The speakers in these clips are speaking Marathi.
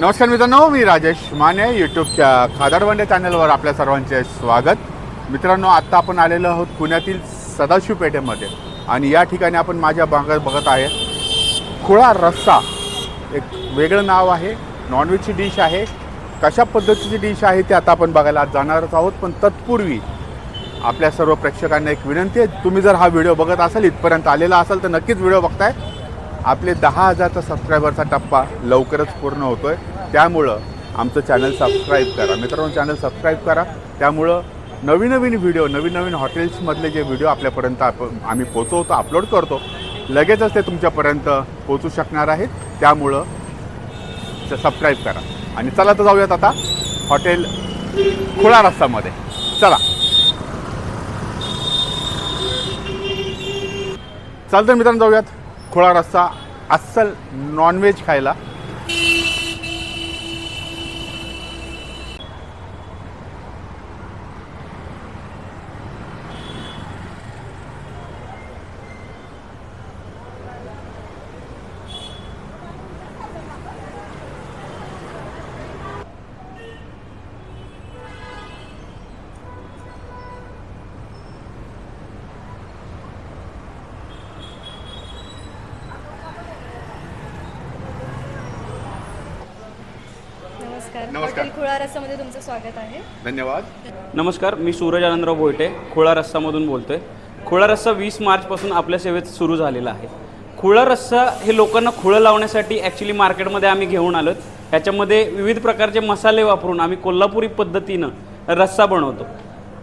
नमस्कार मित्रांनो मी राजेश माने यूट्यूबच्या खादाडवंडे चॅनलवर आपल्या सर्वांचे स्वागत. मित्रांनो आत्ता आपण आलेलो आहोत पुण्यातील सदाशिव पेठेमध्ये आणि या ठिकाणी आपण माझ्या भागात बघत आहे. खुळा रस्सा एक वेगळं नाव आहे नॉनव्हेजची डिश आहे. कशा पद्धतीची डिश आहे ते आता आपण बघायला आज जाणारच आहोत पण तत्पूर्वी आपल्या सर्व प्रेक्षकांना एक विनंती आहे तुम्ही जर हा व्हिडिओ बघत असाल इथपर्यंत आलेला असाल तर नक्कीच व्हिडिओ बघताय. आपले दहा हजारचा सबस्क्रायबरचा टप्पा लवकरच पूर्ण होतो आहे त्यामुळं आमचं चॅनल सबस्क्राईब करा. मित्रांनो चॅनल सबस्क्राईब करा. त्यामुळं नवीन नवीन व्हिडिओ नवीन नवीन हॉटेल्समधले जे व्हिडिओ आपल्यापर्यंत आपण आम्ही पोचवतो अपलोड करतो लगेचच ते तुमच्यापर्यंत पोचू शकणार आहेत. त्यामुळं सबस्क्राईब करा. आणि चला तर जाऊयात आता हॉटेल खुळा रस्तामध्ये चला. चालतं मित्रांनो जाऊयात. खुळा रस्सा अस्सल नॉनव्हेज खायला. नमस्कार. नमस्कार. हॉटेल खुळा रस्सामध्ये तुमचं स्वागत आहे. धन्यवाद. नमस्कार मी सूरज आनंदराव बोयटे खुळा रस्सामधून बोलतोय. खुळा रस्सा वीस मार्चपासून आपल्या सेवेत सुरू झालेला आहे. खुळा रस्सा हे लोकांना खुळं लावण्यासाठी ॲक्च्युली मार्केटमध्ये आम्ही घेऊन आलो ह्याच्यामध्ये विविध प्रकारचे मसाले वापरून आम्ही कोल्हापुरी पद्धतीनं रस्सा बनवतो.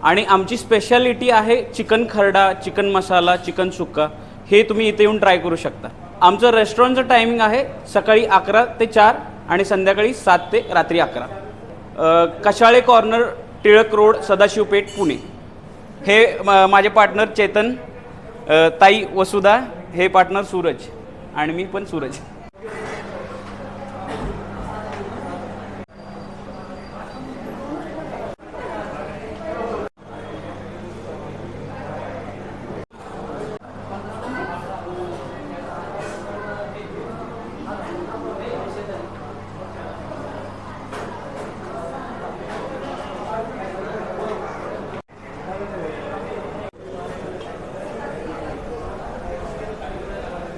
आणि आमची स्पेशालिटी आहे चिकन खरडा चिकन मसाला चिकन सुक्का. हे तुम्ही इथे येऊन ट्राय करू शकता. आमचं रेस्टॉरंटचं टायमिंग आहे सकाळी अकरा ते चार. आणि संध्याकाळी सात ते रात्री अकरा. Kashale corner Tilak road Sadashivpeth Pune. हे म- माझे पार्टनर चेतन ताई वसुधा हे पार्टनर सूरज आणि मी पण सूरज.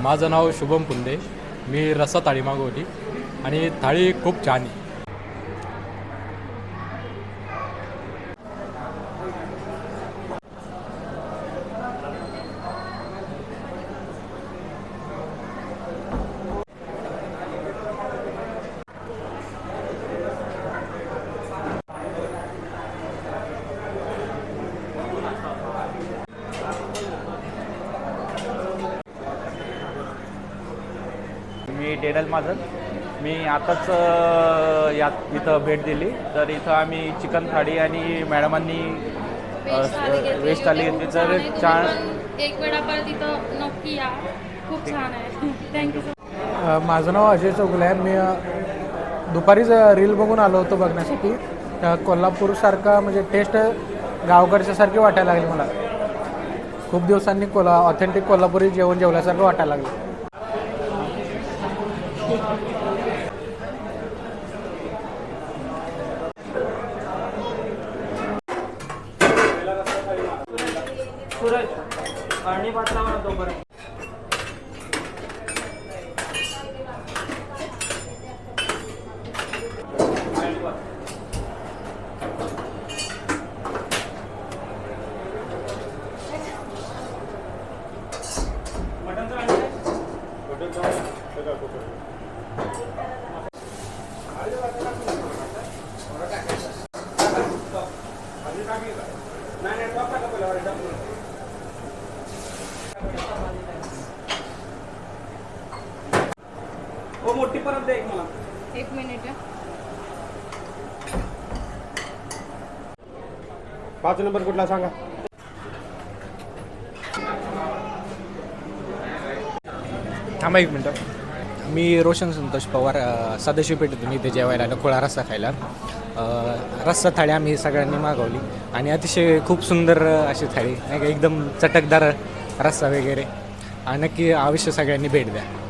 माझं नाव शुभम पुंदे. मी रस्सा थाळी मागवली आणि थाळी खूप छान आहे. मी डेडल माझं. मी आताच यात इथं भेट दिली. तर इथं आम्ही चिकन थाळी आणि मॅडमांनी वेज थाळी घेतली. तर छान एक वेळा परत इथं नक्की या. खूप छान आहे. थँक्यू माझं नाव अजय चौगुले आहे. मी अ, दुपारीच अ, रील बघून आलो होतो बघण्यासाठी. अ, कोल्हापूरसारखा म्हणजे टेस्ट गावकडच्यासारखी वाटायला लागली मला. खूप दिवसांनी कोल्हा ऑथेंटिक कोल्हापुरी जेवण जेवल्यासारखं वाटायला लागलं. सूरज आणि पाटला तोपर्यंत हो मोठी परत द्या एक मला. एक मिनिट. पाच नंबर कुठला सांगा. थांबा एक मिनटं. मी रोशन संतोष पवार सदाशिव पेठेतून इथे जेवायला आलो खोळा रस्सा खायला. अ, रस्सा थाळी आम्ही सगळ्यांनी मागवली. आणि अतिशय खूप सुंदर अशी थाळी नाही का एकदम चटकदार रस्सा वगैरे. नक्की अवश्य सगळ्यांनी भेट द्या.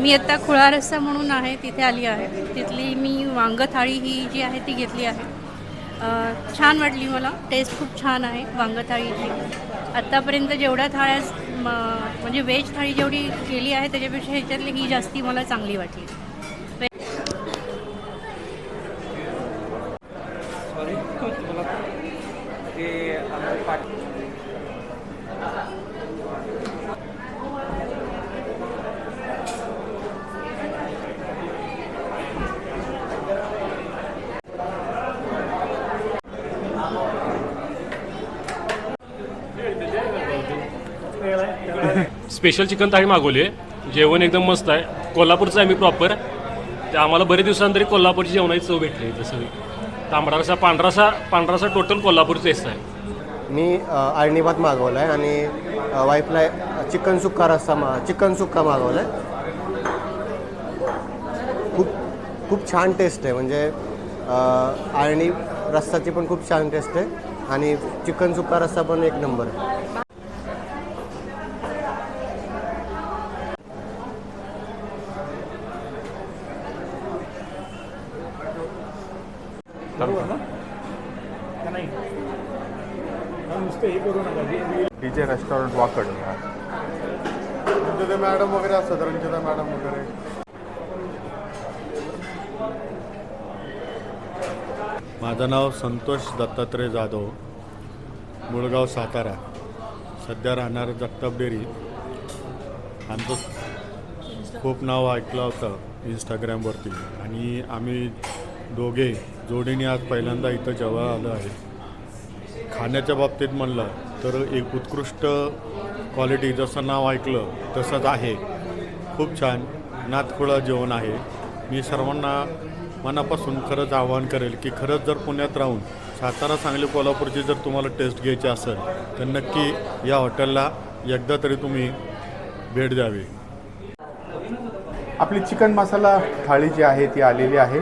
मी आत्ता खुळा रस्ता म्हणून आहे तिथे आली आहे. तिथली मी वांग थाळी ही जी आहे ती घेतली आहे. छान वाटली मला. टेस्ट खूप छान आहे वांग थाळीची आत्तापर्यंत जेवढ्या थाळ्या म्हणजे व्हेज थाळी जेवढी केली आहे त्याच्यापेक्षा ह्याच्यातली ही जास्ती मला चांगली वाटली. स्पेशल चिकन थाळी मागवली आहे जेवण एकदम मस्त आहे. कोल्हापूरचं आहे मी प्रॉपर ते आम्हाला बरेच दिवसांतरी कोल्हापूरची जेवणाची चव भेटली इथं सगळी. तांबडा पांढरासा पांढरासा टोटल कोल्हापूरचं टेस्ट आहे मी आळणी भात मागवला आहे आणि वाईफला चिकन सुक्का रस्सा मा चिकन सुक्का मागवला आहे खूप खूप छान टेस्ट आहे. म्हणजे आळणी रस्साची पण खूप छान टेस्ट आहे. आणि चिकन सुक्का रस्सा पण एक नंबर आहे. रेस्टॉरंट वाकड मॅडम वगैरे असतात रंजिता मॅडम वगैरे. माझं नाव संतोष दत्तात्रय जाधव मुळगाव सातारा. सध्या राहणार जगताप डेअरी. आमचं खूप नाव ऐकलं होतं इंस्टाग्रामवरती आणि आम्ही दोघे जोडीने आज पहिल्यांदा इथं जेव्हा आलो आहे. खाण्याच्या बाबतीत म्हणलं तर एक उत्कृष्ट क्वालिटी जसं नाव ऐकलं तसंच आहे. खूप छान. नातखुळं जेवण आहे. मी सर्वांना मनापासून खरंच आवाहन करेल की खरंच जर पुण्यात राहून सातारा सांगली कोल्हापूरची जर तुम्हाला टेस्ट घ्यायची असेल तर नक्की या हॉटेलला एकदा तरी तुम्ही भेट द्यावी. आपली चिकन मसाला थाळी जी आहे ती आलेली आहे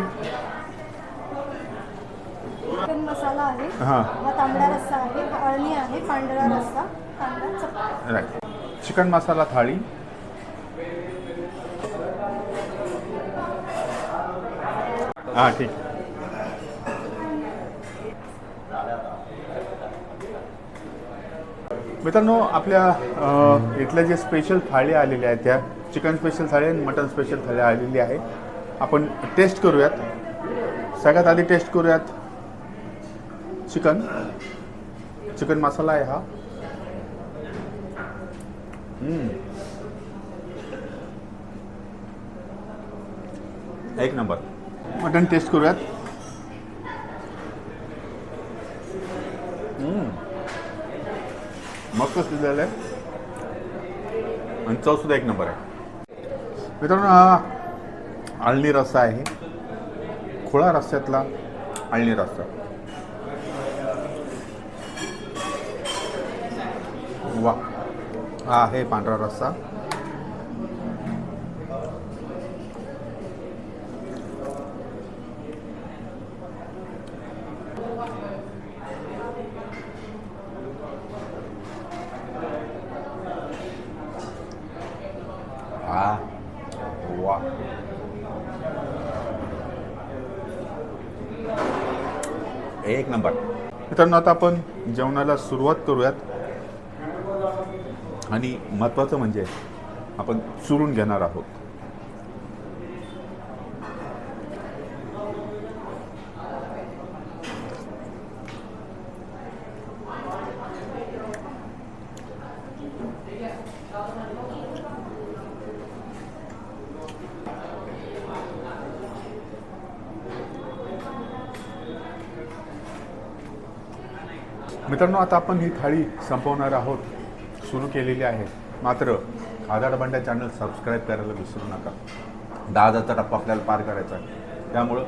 चिकन मसाला आहे. हां. हा तांबडा रस्सा आहे अळणी आहे पांढरा रस्सा कांदा चपाती. राईट चिकन मसाला थाळी हां ठीक. मित्रांनो आपल्या अ, इथल्या जे स्पेशल थाळी आलेल्या आहेत त्या चिकन स्पेशल थाळी आणि मटन स्पेशल थाळी आलेली आहे. आपण टेस्ट करूयात. सगळ्यात आधी टेस्ट करूयात. चिकन. चिकन मसाला आहे हा. एक नंबर. मटन टेस्ट करूयात. मस्त शिजलेलं आहे. आणि चवसुद्धा एक नंबर आहे. मित्रांनो हा आळणी रस्सा आहे. खुळा रस्स्यातला आळणी रस्सा. वा. हा आहे पांढरा रस्सा. वा. एक नंबर. मित्रांनो आता आपण जेवणाला सुरुवात करूयात. आणि महत्त्वाचं म्हणजे आपण चुरून घेणार आहोत. मित्रांनो आता आपण ही थाळी संपवणार आहोत. सुरू केलेली आहे. मात्र खादाड बंड्या चॅनल सबस्क्राईब करायला विसरू नका. दहा हजारचा टप्पा आपल्याला पार करायचा आहे. त्यामुळं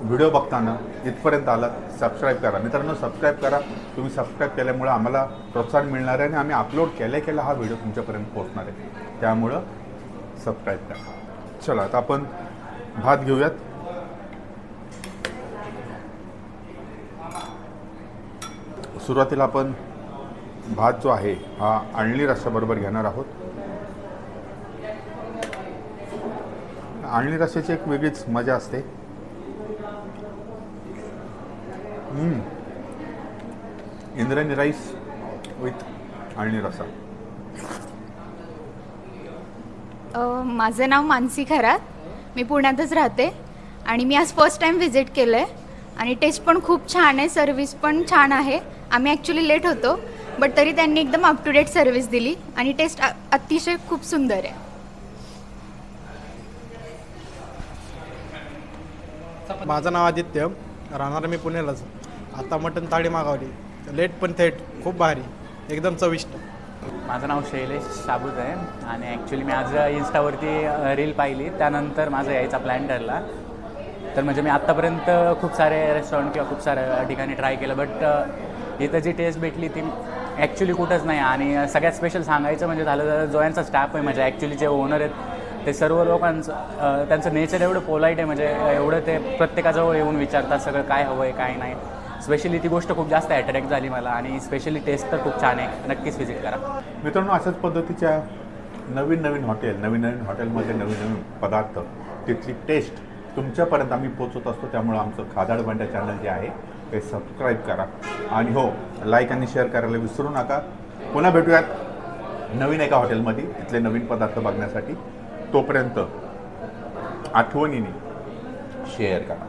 व्हिडिओ बघताना इथपर्यंत आलात सबस्क्राईब करा. मित्रांनो सबस्क्राईब करा. तुम्ही सबस्क्राईब केल्यामुळं आम्हाला प्रोत्साहन मिळणार आहे आणि आम्ही अपलोड केल्या केला हा व्हिडिओ तुमच्यापर्यंत पोहोचणार आहे. त्यामुळं सबस्क्राईब करा. चला आता आपण भात घेऊयात. सुरुवातीला आपण भात जो आहे हा आणली रस्स्याबरोबर घेणार आहोत. आणली रस्स्याची एक वेगळीच मजा असते. इंद्रायणी राईस विथ आणली रस्सा. माझं नाव मानसी खरात. मी पुण्यातच राहते आणि मी आज फर्स्ट टाईम व्हिजिट केलं आहे आणि टेस्ट पण खूप छान आहे सर्विस पण छान आहे. आम्ही ॲक्च्युली लेट होतो. बट तरी त्यांनी एकदम अप टू डेट सर्विस दिली आणि टेस्ट अतिशय खूप सुंदर आहे. माझं नाव आदित्य. राहणार मी पुण्यालाच आता मटण थाळी मागवली. लेट पण थेट खूप भारी. एकदम चविष्ट. माझं नाव शैलेश साबूत आहे आणि ॲक्च्युली मी आज इन्स्टावरती रील पाहिली. त्यानंतर माझा यायचा प्लॅन ठरला. तर म्हणजे मी आत्तापर्यंत खूप सारे रेस्टॉरंट किंवा खूप साऱ्या ठिकाणी ट्राय केलं. बट इथं जी टेस्ट भेटली ती ॲक्च्युली कुठंच नाही. आणि सगळ्यात स्पेशल सांगायचं म्हणजे झालं तर जो यांचा स्टाफ आहे म्हणजे ॲक्च्युली जे ओनर आहेत ते सर्व लोकांचं त्यांचं नेचर एवढं पोलाईट आहे म्हणजे एवढं ते प्रत्येकाजवळ येऊन विचारतात सगळं काय हवं आहे काय नाही. स्पेशली ती गोष्ट खूप जास्त अट्रॅक्ट झाली मला आणि स्पेशली टेस्ट तर खूप छान आहे. नक्कीच व्हिजिट करा. मित्रांनो अशाच पद्धतीच्या नवीन नवीन हॉटेल नवीन नवीन हॉटेलमध्ये नवीन नवीन पदार्थ तिथली टेस्ट तुमच्यापर्यंत आम्ही पोचवत असतो त्यामुळं आमचं खादाड भांड्या चॅनल जे आहे ते सबस्क्राईब करा. आणि हो लाईक आणि शेअर करायला विसरू नका. पुन्हा भेटूयात नवीन एका हॉटेलमध्ये तिथले नवीन पदार्थ बघण्यासाठी. तोपर्यंत आठवणीने शेअर करा.